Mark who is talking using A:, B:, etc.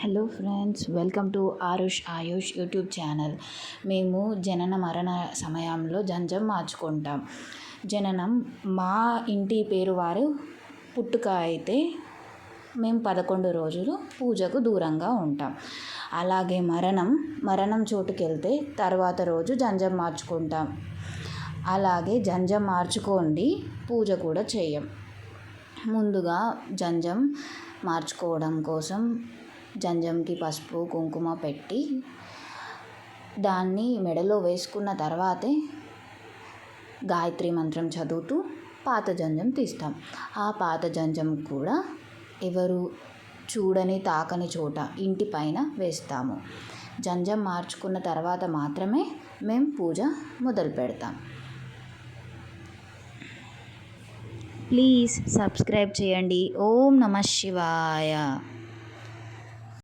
A: Hello friends welcome to Arush Ayush YouTube channel మేము జనన మరణ సమయంలో జంజం మార్చుకుంటాం. జననం మా ఇంటి పేరు వారు పుట్టుక అయితే మేము పదకొండు రోజులు పూజకు దూరంగా ఉంటాం. అలాగే మరణం మరణం చోటుకెళ్తే తర్వాత రోజు జంజం మార్చుకుంటాం. అలాగే జంజం మార్చుకోండి పూజ కూడా చేయం. ముందుగా జంజం మార్చుకోవడం కోసం జంజంకి పసుపు కుంకుమ పెట్టి దాన్ని మెడలో వేసుకున్న తర్వాతే గాయత్రి మంత్రం చదువుతూ పాత జంజం తీస్తాం. ఆ పాత జంజం కూడా ఎవరు చూడని తాకని చోట ఇంటి పైన వేస్తాము. జంజం మార్చుకున్న తర్వాత మాత్రమే మేము పూజ మొదలు పెడతాం. ప్లీజ్ సబ్స్క్రైబ్ చేయండి. ఓం నమ శివాయ.